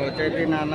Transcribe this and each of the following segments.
వచ్చేది నాన్న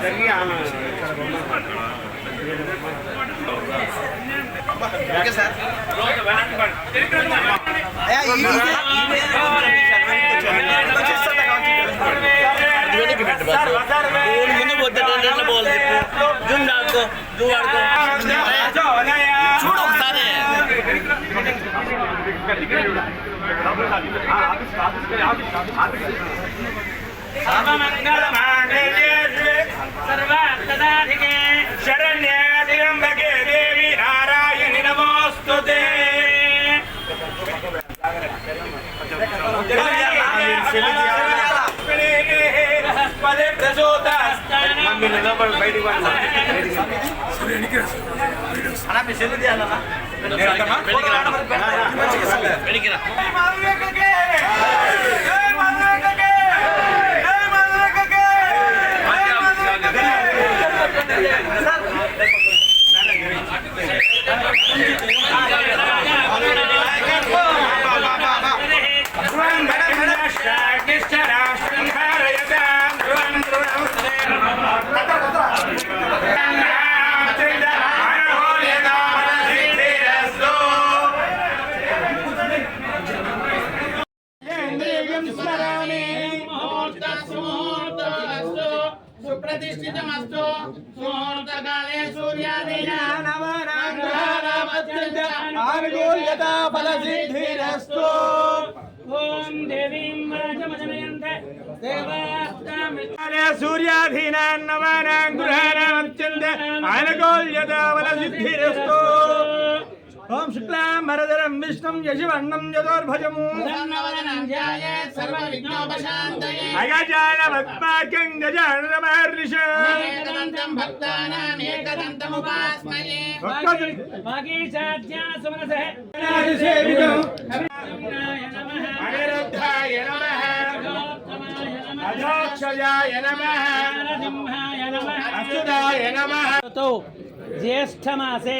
నారాయణి నమోస్తుతే ముందు పోతే ఎట్లా పోవాలి చెప్పు జూమ్ దాకో జూమ్ ఆడుకో చూడు ఒకసారి సర్వార్థదాధికే శరణ్యేంబకే దేవి నారాయణి నమోస్తుతే పదే ప్రసూత వెడికిరా సుప్రతిష్ఠితమస్తు ముహూర్తకాలే సూర్యాదీనా ఆనుకూల్యత ఫల సిద్ధిరస్తు ఓం దేవీం రాజమజనయంతే దేవాస్తామిత్ర సూర్యాధీనాన్ నవానాం గృహాణాం అత్యంత అనుకూల్యత ఫల సిద్ధిరస్తు ఓం శుక్లాం వరదరం విష్ణుం యశివర్ణం చతుర్భుజము ధన్వదనంధ్యాయ సర్వవిఘ్నోపశాంతయే అగజాన పద్మాకం గజాన మహర్నిష ఏకదంతం భక్తానాం ఏకదంతముపాస్మయే. వాగీశాధ్యా సుమనసః సేవితం నాయ నమః. అనిరుద్ధాయ నమః. అజోత్తమాయ నమః. అజోక్షయాయ నమః. నరసింహాయ నమః. అచ్యుతాయ నమః. జ్యేష్ఠమాసే.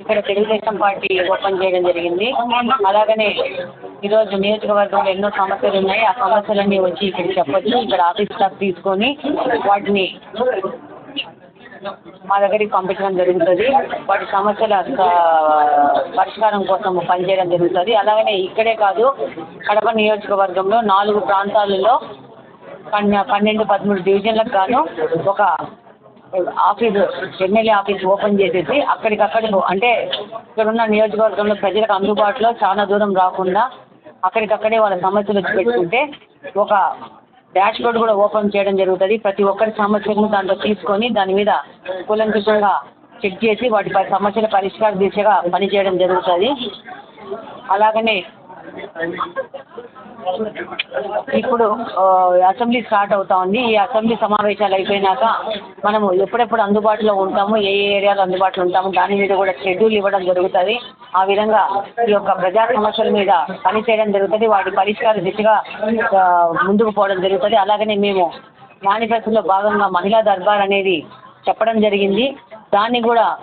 ఇక్కడ తెలుగుదేశం పార్టీ ఓపెన్ చేయడం జరిగింది. అలాగనే ఈరోజు నియోజకవర్గంలో ఎన్నో సమస్యలు ఉన్నాయి. ఆ సమస్యలన్నీ వచ్చి ఇక్కడ చెప్పొచ్చు. ఇక్కడ ఆఫీస్ స్టాఫ్ తీసుకొని వాటిని మా దగ్గరికి పంపించడం జరుగుతుంది. వాటి సమస్యల పరిష్కారం కోసం పనిచేయడం జరుగుతుంది. అలాగనే ఇక్కడే కాదు కడప నియోజకవర్గంలో నాలుగు ప్రాంతాలలో పన్నె- పన్నెండు పదమూడు డివిజన్లకు గాను ఒక ఆఫీసు ఎమ్మెల్యే ఆఫీస్ ఓపెన్ చేసేసి అక్కడికక్కడ అంటే ఇక్కడున్న నియోజకవర్గంలో ప్రజలకు అందుబాటులో చాలా దూరం రాకుండా అక్కడికక్కడే వాళ్ళ సమస్యలు వచ్చి పెట్టుకుంటే ఒక డాష్ బోర్డ్ కూడా ఓపెన్ చేయడం జరుగుతుంది. ప్రతి ఒక్కరి సమస్యలను దాంట్లో తీసుకొని దాని మీద కూలంకుషంగా చెక్ చేసి వాటి సమస్యల పరిష్కార దిశగా పనిచేయడం జరుగుతుంది. అలాగనే ఇప్పుడు అసెంబ్లీ స్టార్ట్ అవుతా ఉంది. ఈ అసెంబ్లీ సమావేశాలు అయిపోయినాక మనము ఎప్పుడెప్పుడు అందుబాటులో ఉంటాము ఏ ఏరియాలో అందుబాటులో ఉంటాము దాని మీద కూడా షెడ్యూల్ ఇవ్వడం జరుగుతుంది. ఆ విధంగా ఈ యొక్క ప్రజా సమస్యల మీద పనిచేయడం జరుగుతుంది. వాటి పరిష్కార దిశగా ముందుకు పోవడం జరుగుతుంది. అలాగనే మేము మేనిఫెస్టోలో భాగంగా మహిళా దర్బార్ అనేది చెప్పడం జరిగింది. దాన్ని కూడా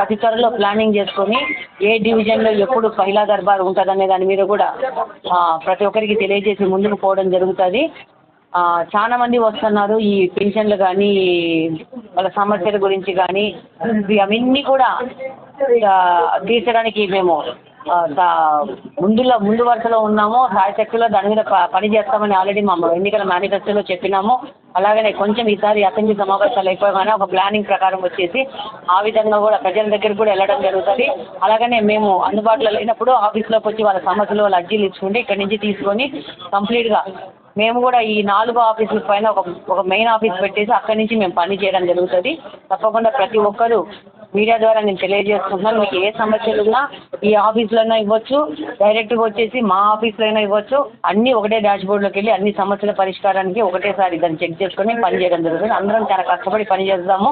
అతి త్వరలో ప్లానింగ్ చేసుకొని ఏ డివిజన్లో ఎప్పుడు మహిళా దర్బార్ ఉంటుందనే దాని మీద కూడా ప్రతి ఒక్కరికి తెలియజేసి ముందుకు పోవడం జరుగుతుంది. చాలా మంది వస్తున్నారు ఈ పెన్షన్లు కానీ వాళ్ళ సమస్యల గురించి కానీ ఇవి అవన్నీ కూడా తీర్చడానికి మేము ముందులో ముందు వరుసలో ఉన్నాము. సాయశక్తిలో దాని మీద ప- పని చేస్తామని ఆల్రెడీ మా ఎన్నికల మేనిఫెస్టోలో చెప్పినాము. అలాగనే కొంచెం ఈసారి అసెంబ్లీ సమావేశాలు అయిపోగానే ఒక ప్లానింగ్ ప్రకారం వచ్చేసి ఆ విధంగా కూడా ప్రజల దగ్గరికి కూడా వెళ్ళడం జరుగుతుంది. అలాగనే మేము అందుబాటులో లేనప్పుడు ఆఫీస్లోకి వచ్చి వాళ్ళ సమస్యలు వాళ్ళ అర్జీలు ఇచ్చుకుంటే ఇక్కడి నుంచి తీసుకొని కంప్లీట్గా మేము కూడా ఈ నాలుగు ఆఫీసుల పైన ఒక ఒక మెయిన్ ఆఫీస్ పెట్టేసి అక్కడి నుంచి మేము పని చేయడం జరుగుతుంది. తప్పకుండా ప్రతి ఒక్కరూ మీడియా ద్వారా నేను తెలియజేస్తున్నాను. మీకు ఏ సమస్యలు ఉన్నా ఈ ఆఫీస్లోనే ఇవ్వచ్చు. డైరెక్ట్గా వచ్చేసి మా ఆఫీసులో అయినా ఇవ్వచ్చు. అన్నీ ఒకటే డాష్ బోర్డ్లోకి వెళ్ళి అన్ని సమస్యల పరిష్కారానికి ఒకటేసారి దాన్ని చెక్ చేసుకొని పని చేయడం జరుగుతుంది. అందరం చాలా కష్టపడి పని చేస్తాము.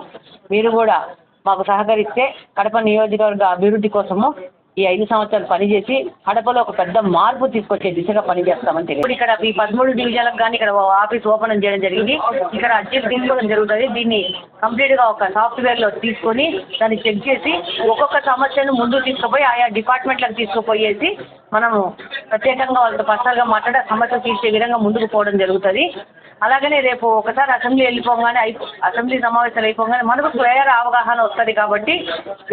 మీరు కూడా మాకు సహకరిస్తే కడప నియోజకవర్గ అభివృద్ధి కోసము ఈ ఐదు సంవత్సరాలు పనిచేసి కడపలో ఒక పెద్ద మార్పు తీసుకొచ్చే దిశగా పనిచేస్తామని తెలియదు. ఇప్పుడు ఇక్కడ ఈ పదమూడు డివిజన్లకు కానీ ఇక్కడ ఓ ఆఫీస్ ఓపెన్ చేయడం జరిగింది. ఇక్కడ అర్జెంట్ తీసుకోవడం జరుగుతుంది. దీన్ని కంప్లీట్గా ఒక సాఫ్ట్వేర్లో తీసుకొని దాన్ని చెక్ చేసి ఒక్కొక్క సమస్యను ముందు తీసుకుపోయి ఆయా డిపార్ట్మెంట్లకు తీసుకుపోయేసి మనము ప్రత్యేకంగా వాళ్ళతో పర్సనల్గా మాట్లాడి సమస్య తీర్చే విధంగా ముందుకు పోవడం జరుగుతుంది. అలాగనే రేపు ఒకసారి అసెంబ్లీ వెళ్ళిపోగానే అయిపో అసెంబ్లీ సమావేశాలు అయిపోగానే మనకు క్లియర్ అవగాహన వస్తుంది కాబట్టి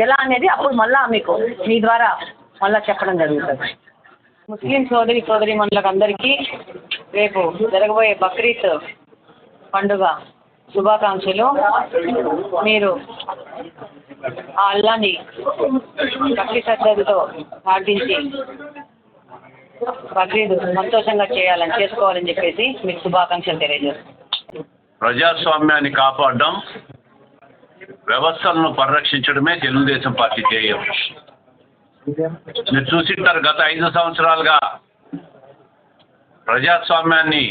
ఎలా అనేది అప్పుడు మళ్ళా మీకు మీ ద్వారా మళ్ళా చెప్పడం జరుగుతుంది. ముస్లిం సోదరి సోదరి మనులకు అందరికీ రేపు జరగబోయే బక్రీద్ పండుగ శుభాకాంక్షలు. మీరు ఆ అల్లాని భక్తి శ్రద్ధలతో ప్రార్థించి బక్రీద్ సంతోషంగా చేయాలని చేసుకోవాలని చెప్పేసి మీకు శుభాకాంక్షలు తెలియజేస్తాను ప్రజాస్వామ్యాన్ని కాపాడడం వ్యవస్థలను పరిరక్షించడమే తెలుగుదేశం పార్టీ ధ్యేయం. మీరు చూసింటారు గత ఐదు సంవత్సరాలుగా ప్రజాస్వామ్యాన్ని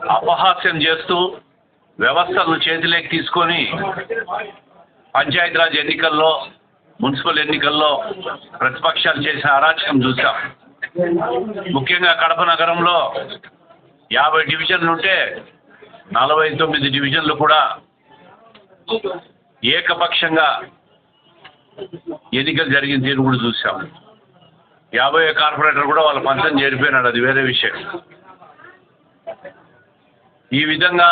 అపహాస్యం చేస్తూ వ్యవస్థలను చేతిలోకి తీసుకొని పంచాయతీరాజ్ ఎన్నికల్లో మున్సిపల్ ఎన్నికల్లో ప్రతిపక్షాలు చేసిన అరాచకం చూసాం. ముఖ్యంగా కడప నగరంలో యాభై డివిజన్లు ఉంటే నలభై తొమ్మిది డివిజన్లు కూడా ఏకపక్షంగా ఎన్నికలు జరిగిన తీరు కూడా చూసాం. యాభై కార్పొరేటర్ కూడా వాళ్ళ పంచం చేరిపోయినాడు. అది వేరే విషయం. ఈ విధంగా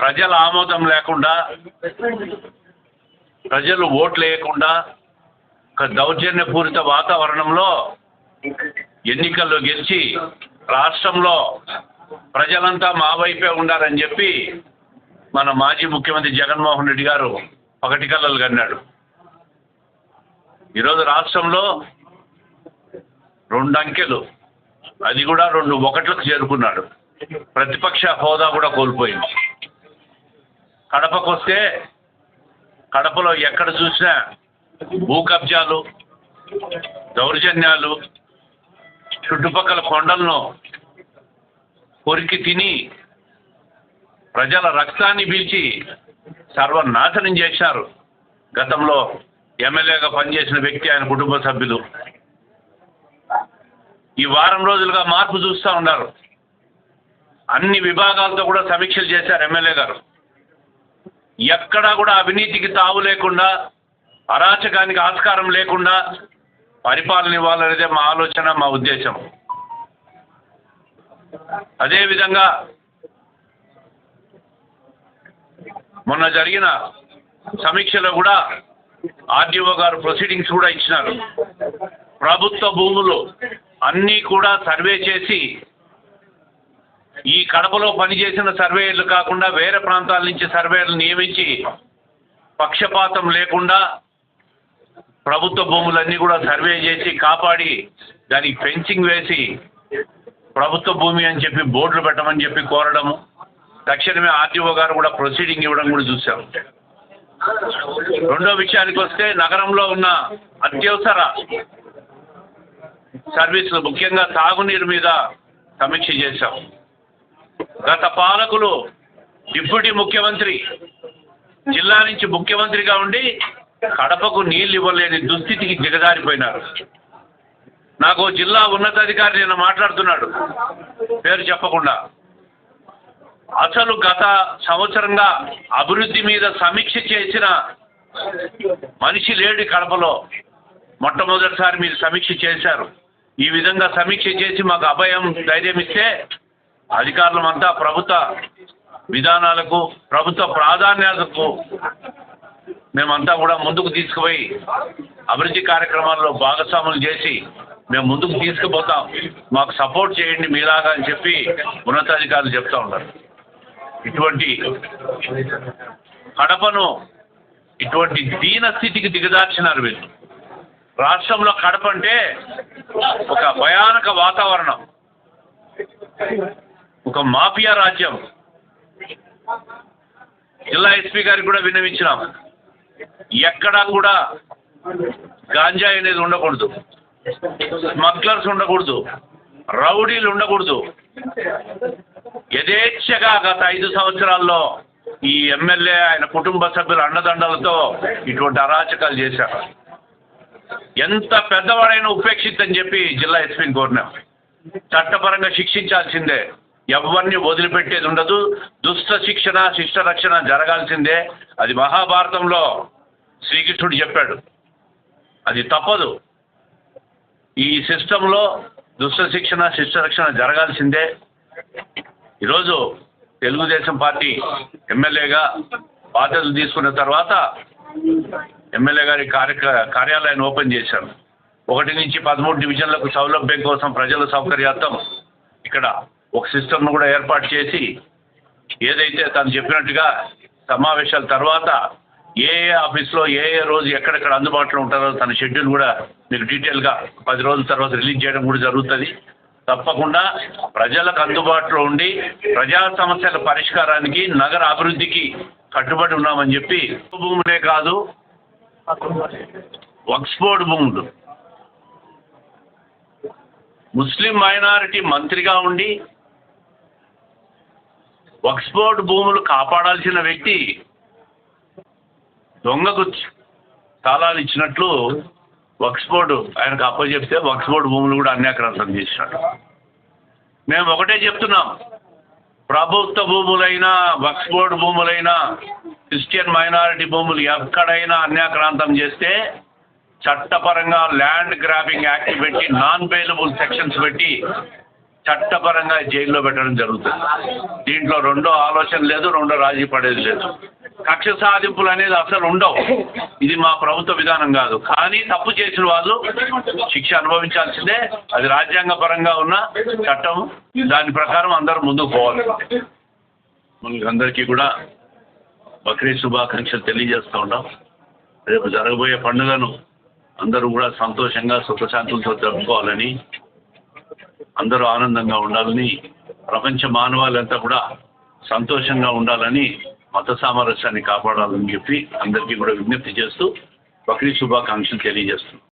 ప్రజల ఆమోదం లేకుండా ప్రజలు ఓట్లు వేయకుండా ఒక దౌర్జన్యపూరిత వాతావరణంలో ఎన్నికల్లో గెలిచి రాష్ట్రంలో ప్రజలంతా మా వైపే ఉండాలని చెప్పి మన మాజీ ముఖ్యమంత్రి జగన్మోహన్ రెడ్డి గారు ఒకటి కళ్ళలు కన్నాడు. ఈరోజు రాష్ట్రంలో రెండు అంకెలు అది కూడా రెండు ఒకట్లకు చేరుకున్నాడు. ప్రతిపక్ష హోదా కూడా కోల్పోయింది. కడపకు వస్తే కడపలో ఎక్కడ చూసినా భూ కబ్జాలు దౌర్జన్యాలు చుట్టుపక్కల కొండలను కొరికి తిని ప్రజల రక్తాన్ని పీల్చి సర్వనాశనం చేశారు. గతంలో ఎమ్మెల్యేగా పనిచేసిన వ్యక్తి ఆయన కుటుంబ సభ్యులు. ఈ వారం రోజులుగా మార్పు చూస్తూ ఉన్నారు. అన్ని విభాగాలతో కూడా సమీక్షలు చేశారు ఎమ్మెల్యే గారు. ఎక్కడా కూడా అవినీతికి తావు లేకుండా అరాచకానికి ఆస్కారం లేకుండా పరిపాలన ఇవ్వాలనేదే మా ఆలోచన మా ఉద్దేశం. అదేవిధంగా మొన్న జరిగిన సమీక్షలో కూడా ఆర్డీఓ గారు ప్రొసీడింగ్స్ కూడా ఇచ్చినారు. ప్రభుత్వ భూములు అన్నీ కూడా సర్వే చేసి ఈ కడపలో పనిచేసిన సర్వేయర్లు కాకుండా వేరే ప్రాంతాల నుంచి సర్వేయర్లు నియమించి పక్షపాతం లేకుండా ప్రభుత్వ భూములన్నీ కూడా సర్వే చేసి కాపాడి దానికి ఫెన్సింగ్ వేసి ప్రభుత్వ భూమి అని చెప్పి బోర్డులు పెట్టమని చెప్పి కోరడము. తక్షణమే ఆర్టీఓ గారు కూడా ప్రొసీడింగ్ ఇవ్వడం కూడా చూసాం. రెండో విషయానికి వస్తే నగరంలో ఉన్న అత్యవసర సర్వీసులు ముఖ్యంగా తాగునీరు మీద సమీక్ష చేశాం. గత పాలకులు డిప్యూటీ ముఖ్యమంత్రి జిల్లా నుంచి ముఖ్యమంత్రిగా ఉండి కడపకు నీళ్ళు ఇవ్వలేని దుస్థితికి దిగజారిపోయినారు. నాకు జిల్లా ఉన్నతాధికారి నిన్న మాట్లాడుతున్నాడు. పేరు చెప్పకుండా. అసలు గత సంవత్సరంగా అభివృద్ధి మీద సమీక్ష చేసిన మనిషి లేడు కడపలో. మొట్టమొదటిసారి మీరు సమీక్ష చేశారు. ఈ విధంగా సమీక్ష చేసి మాకు అభయం ధైర్యం ఇస్తే అధికారులమంతా ప్రభుత్వ విధానాలకు ప్రభుత్వ ప్రాధాన్యతకు మేమంతా కూడా ముందుకు తీసుకుపోయి అభివృద్ధి కార్యక్రమాల్లో భాగస్వాములు చేసి మేము ముందుకు తీసుకుపోతాం. మాకు సపోర్ట్ చేయండి మీలాగా అని చెప్పి ఉన్నతాధికారులు చెప్తా ఉన్నారు. ఇటువంటి కడపను ఇటువంటి దీన స్థితికి దిగదార్చినారు వీళ్ళు. రాష్ట్రంలో కడప అంటే ఒక భయానక వాతావరణం. ఒక మాఫియా రాజ్యం. జిల్లా ఎస్పీ గారికి కూడా విన్నవించినాం. ఎక్కడా కూడా గాంజాయి అనేది ఉండకూడదు. స్మగ్లర్స్ ఉండకూడదు. రౌడీలు ఉండకూడదు. యథేచ్ఛగా గత ఐదు సంవత్సరాల్లో ఈ ఎమ్మెల్యే ఆయన కుటుంబ సభ్యుల అండదండలతో ఇటువంటి అరాచకాలు చేశారు. ఎంత పెద్దవాడైనా ఉపేక్షితని చెప్పి జిల్లా ఎస్పీని కోరినాం. చట్టపరంగా శిక్షించాల్సిందే. ఎవరిని వదిలిపెట్టేది ఉండదు. దుష్ట శిక్షణ శిష్ట రక్షణ జరగాల్సిందే. అది మహాభారతంలో శ్రీకృష్ణుడు చెప్పాడు. అది తప్పదు. ఈ సిస్టంలో దుష్ట శిక్షణ శిష్ట రక్షణ జరగాల్సిందే. ఈరోజు తెలుగుదేశం పార్టీ ఎమ్మెల్యేగా బాధ్యతలు తీసుకున్న తర్వాత ఎమ్మెల్యే గారి కార్య కార్యాలయాన్ని ఓపెన్ చేశాను ఒకటి నుంచి పదమూడు డివిజన్లకు సౌలభ్యం కోసం ప్రజల సౌకర్యార్థం ఇక్కడ ఒక సిస్టమ్ను కూడా ఏర్పాటు చేసి ఏదైతే తను చెప్పినట్టుగా సమావేశాల తర్వాత ఏ ఏ ఆఫీస్లో ఏ ఏ రోజు ఎక్కడెక్కడ అందుబాటులో ఉంటారో తన షెడ్యూల్ కూడా మీకు డీటెయిల్గా పది రోజుల తర్వాత రిలీజ్ చేయడం కూడా జరుగుతుంది. తప్పకుండా ప్రజలకు అందుబాటులో ఉండి ప్రజా సమస్యల పరిష్కారానికి నగర అభివృద్ధికి కట్టుబడి ఉన్నామని చెప్పి భూములే కాదు వక్స్ఫోర్డ్ భూములు. ముస్లిం మైనారిటీ మంత్రిగా ఉండి వక్స్ఫోర్డ్ భూములు కాపాడాల్సిన వ్యక్తి దొంగకు తాళాలు ఇచ్చినట్లు వక్స్ఫోర్డ్ ఆయనకు అప్పచెప్తే వక్స్ఫోర్డ్ భూములు కూడా అన్యాక్రాంతం చేసినట్టు. మేము ఒకటే చెప్తున్నాం. ప్రభుత్వ భూములైనా వక్స్ఫోర్డ్ భూములైనా క్రిస్టియన్ మైనారిటీ భూములు ఎక్కడైనా అన్యాక్రాంతం చేస్తే చట్టపరంగా ల్యాండ్ గ్రాబింగ్ యాక్ట్ పెట్టి నాన్ పేలబుల్ సెక్షన్స్ పెట్టి చట్టపరంగా జైల్లో పెట్టడం జరుగుతుంది. దీంట్లో రెండో ఆలోచన లేదు రెండో రాజీ పడేది లేదు. కక్ష సాధింపులు అనేది అసలు ఉండవు. ఇది మా ప్రభుత్వ విధానం కాదు. కానీ తప్పు చేసిన వాళ్ళు శిక్ష అనుభవించాల్సిందే. అది రాజ్యాంగ పరంగా ఉన్న చట్టం. దాని ప్రకారం అందరూ ముందుకు పోవాలి. అందరికీ కూడా బక్రీద్ శుభాకాంక్షలు తెలియజేస్తూ ఉన్నాం. రేపు జరగబోయే పండుగను అందరూ కూడా సంతోషంగా సుఖశాంతులతో జరుపుకోవాలని అందరూ ఆనందంగా ఉండాలని ప్రపంచ మానవాళ్ళంతా కూడా సంతోషంగా ఉండాలని మత సామరస్యాన్ని కాపాడాలని చెప్పి అందరికీ కూడా విజ్ఞప్తి చేస్తూ బక్రీద్ శుభాకాంక్షలు తెలియజేస్తున్నాం.